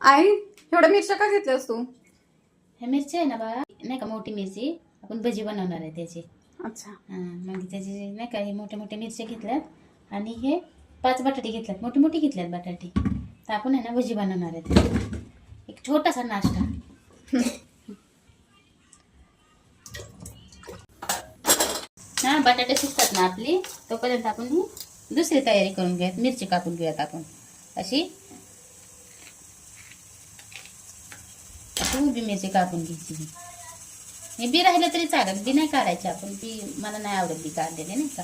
आई एवढ्या मिरच्या का घेतल्यास तू? ह्या मिरची आहे ना बा नाही का मोठी मिरची? आपण भजी बनवणार आहे त्याची. अच्छा. हां मग त्याची नाही का हे मोठ्या मोठ्या मिरच्या घेतल्यात आणि हे पाच बटाटे घेतल्यात मोठी मोठी घेतल्यात बटाटे. तर आपण आहे ना भजी बनवणार आहे त्याची. एक छोटासा नाश्ता. हां बटाटे शिजतात ना आपली तोपर्यंत आपण ही दुसरी तयारी करून घेऊयात मिरची कापून घेऊयात आपण. अशी अशी उभी मिरची कापून घ्यायची ही. हे बी राहिलं तरी चालेल बी नाही काढायचे आपण बी मला नाही आवडत बी काढलेले नाही का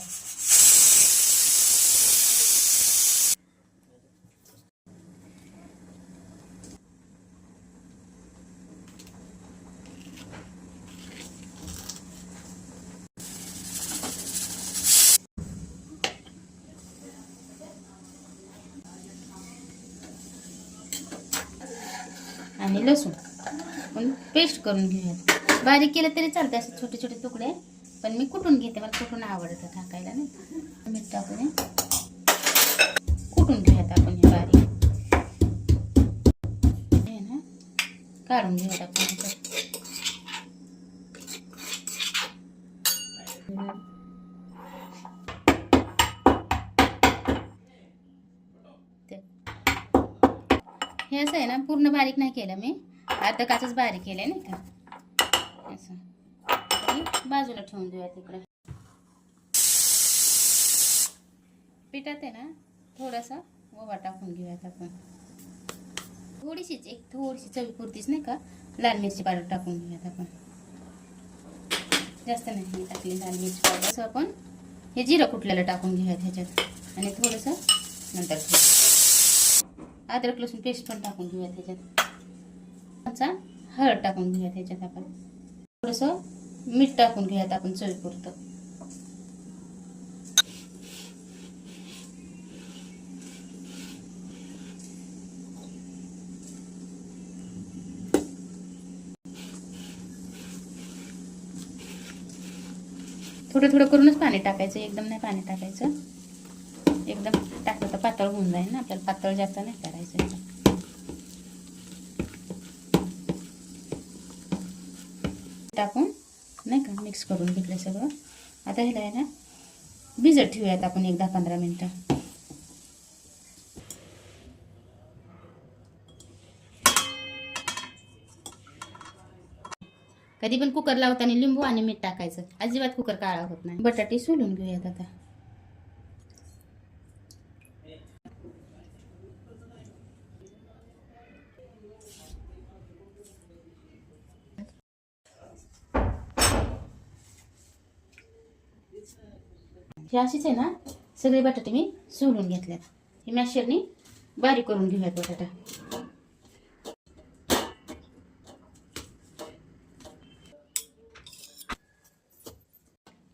आणि लसूण पण पेस्ट करून घेऊयात. बारीक केलं तरी चालतं छोटे छोटे तुकडे, पण मी कुठून घेते मला कुठून आवडतं टाकायला नाही मीठ टाकून. कुठून घेऊयात बारीक? ना हे ना, पूर्ण बारीक नाही मी. अर्धा काचच बारीक केलं नाही का? असं. बाजूला ठेवून देऊया तिकडे. पिठात आहे ना थोडासा ओवा टाकून घेऊयात आपण. थोडीशीच एक थोडीशी चवीपुरतीच नाही का लाल मिरची पावडर टाकून घेऊयात आपण. जास्त नाही टाकली लाल मिरची पावडर. असं आपण हे जिरं कुटलेलं टाकून घेऊयात ह्याच्यात. आणि थोडंसं नंतर अद्रक लसूण पेस्ट पण टाकून घेऊयात ह्याच्यात. आता हळद टाकून घेऊयात ह्याच्यात आपण. थोडंसं मीठ टाकून घेऊयात आपण चवीपुरतं. थोडं थोडं करूनच पाणी टाकायचं एकदम नाही पाणी टाकायचं. एकदम टाकलं तर पातळ होऊन जाईल ना आपल्याला पातळ जास्त नाही करायचं. टाकून नाही का मिक्स करून घेतलं सगळं. आता ह्याला आहे ना भिजत ठेवूयात आपण एक दहा पंधरा मिनटं. कधी पण कुकर लावताना लिंबू आणि मीठ टाकायचं. अजिबात कुकर काळा होत नाही. बटाटे सोलून घेऊयात आता. हे अशीच आहे ना सगळे बटाटे मी सोलून घेतल्यात हे मॅशरनी बारीक करून घेऊयात बटाटा.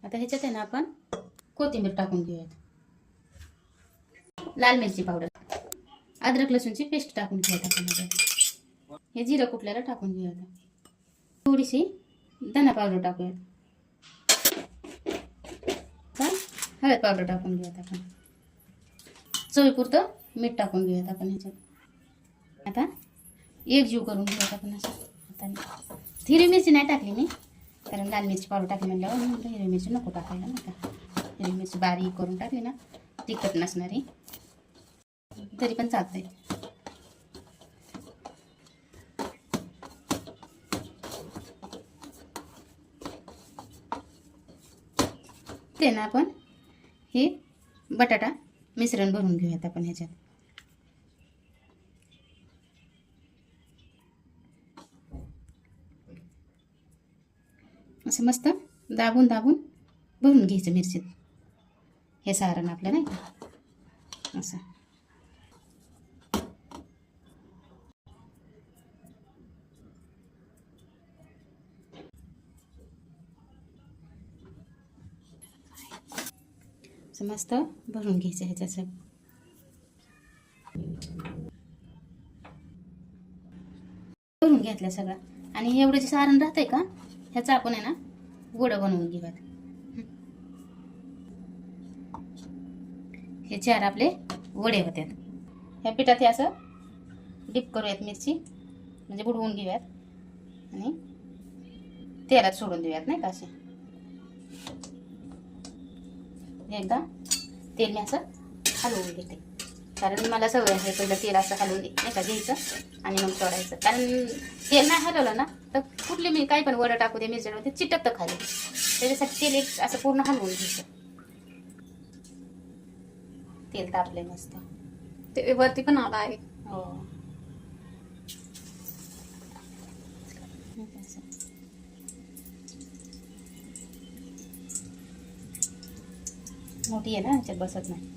आता ह्याच्यात आहे ना आपण कोथिंबीर टाकून घेऊयात. लाल मिरची पावडर. अद्रक लसूणची पेस्ट टाकून घेऊयात आपण हे जिरं कुठल्याला टाकून घेऊयात. थोडीशी धना पावडर टाकूयात आता हळद पावडर टाकून घेऊयात आपण. चवीपुरतं मीठ टाकून घेऊयात आपण ह्याच्यात. आता एक जीव करून घेऊयात आपण असं. आता हिरवी मिरची नाही टाकली मी कारण लाल मिरची पावडर टाकली म्हणल्यावर मी हिरवी मिरची नको टाकायला नाही का. हिरवी मिरची बारीक करून टाकली ना तिखट नसणारी. तरी पण चालतंय. ते ना आपण हे बटाटा मिश्रण भरून घेऊयात आपण ह्याच्यात. असं मस्त दाबून दाबून भरून घ्यायचं मिरचीत. हे सारण आपलं नाही का? असं. असं मस्त भरून घ्यायचं ह्याच्याचं भरून घेतलं सगळं. आणि एवढं जे सारण राहतंय का ह्याचं आपण आहे ना गोडं बनवून घेऊयात. हे चार आपले वडे होतात ह्या पिठात हे असं डीप करूयात मिरची म्हणजे बुडवून घेऊयात. आणि तेलात सोडून देऊयात नाही का असे? एकदा तेल मी असं हलवून घेते. कारण मला सवय आहे पहिलं तेल असं हलवून नाही का घ्यायचं आणि मग सोडायचं. कारण तेल नाही हलवलं ना तर कुठली मी काही पण वडं टाकू दे मिरच्या ते चिटकतं खाली. त्याच्यासाठी तेल एक असं पूर्ण हलवून घ्यायचं. तेल तापलंय मस्त. ते वरती पण आला आहे. हो. मोठी आहे ना ह्याच्यात बसत नाही.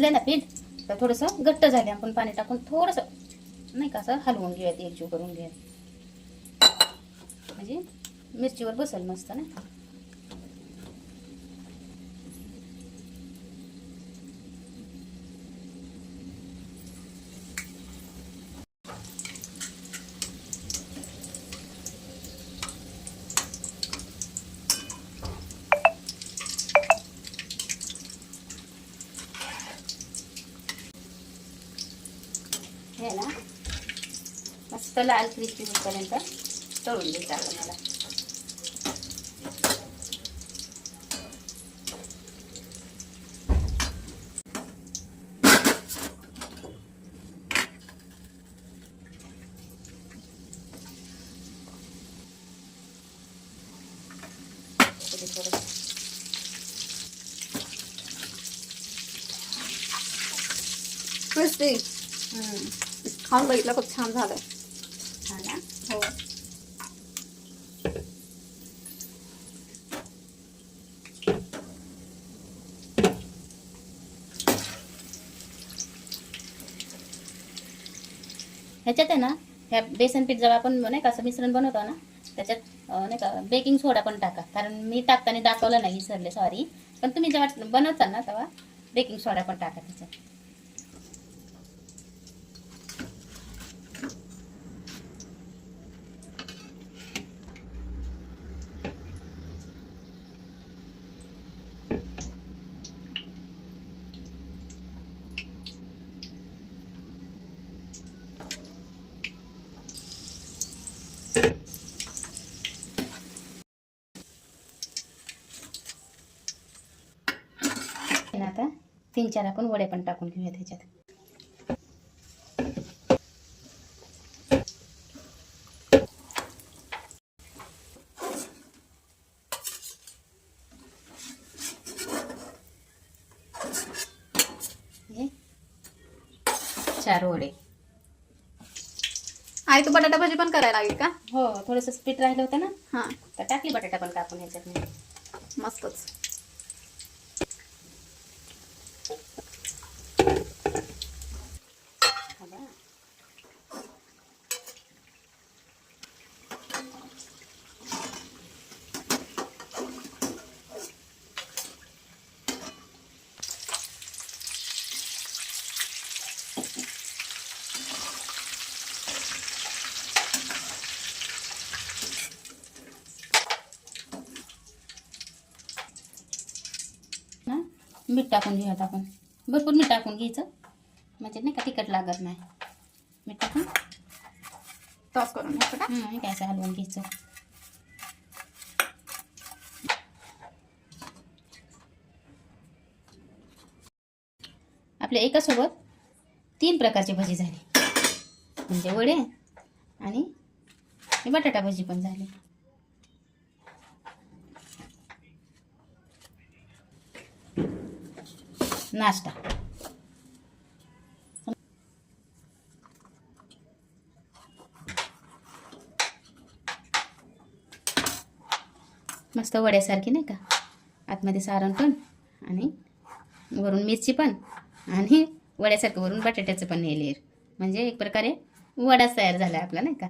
ना पीठ? तर थोडंसं घट्ट झाले आपण पाणी टाकून थोडंसं नाही का असं हलवून घेऊयात एकजीव करून घेऊयात. म्हणजे मिरचीवर बसेल मस्त ना हे ना मस्त लाल क्रिस्पी होईपर्यंत तळून घ्यायचं आपण मला. क्रिस्पी. खाऊन बघितलं खूप छान झालंय हा ना हो ह्याच्यात आहे ना ह्या बेसन पीठ जेव्हा आपण नाही का असं मिश्रण बनवतो ना त्याच्यात नाही का बेकिंग सोडा पण टाका. कारण मी टाकताना दाखवलं नाही विसरले सॉरी पण तुम्ही जेव्हा बनवता ना तेव्हा बेकिंग सोडा पण टाका त्याच्यात आणि आता तीन चार आपण वडे पण टाकून घेऊया त्याच्यात. हे चार वडे. आई तू बटाटा भाजी पण करायला लागेल का? हो थोडंसं पीठ राहिलं होतं ना. हां. तर टाकली बटाटा पण कापून ह्याच्यात मस्तच ना मीठ टाकून घेऊयात आपण. भरपूर मीठ टाकून घ्यायचं. म्हणजे नाही का तिखट लागत नाही. मीठ टाकून. टॉस करून घ्यायचं का? काय असं हलवून घ्यायचं. आपल्या एकासोबत तीन प्रकारची भजी झाली. म्हणजे वडे आणि बटाटा भजी पण झाली. नाश्ता. मस्त वड्यासारखी नाही का? आतमध्ये सारण पण आणि वरून मिरची पण आणि वड्यासारखं वरून बटाट्याचं पण हे लेअर म्हणजे एक प्रकारे वडाच तयार झाला आपला नाही का?